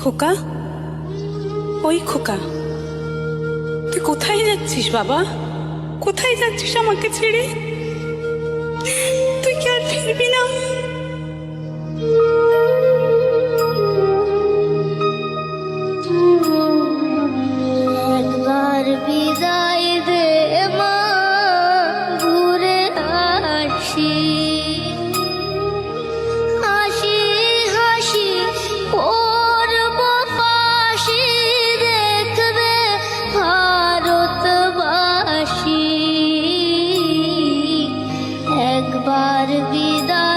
খোকা? ওই খোকা। তুই কোথায় যাচ্ছিস বাবা? কোথায় যাচ্ছিস আমাকে ছেড়ে? তুই কি আর ফিরবি না? একবার বিদায়।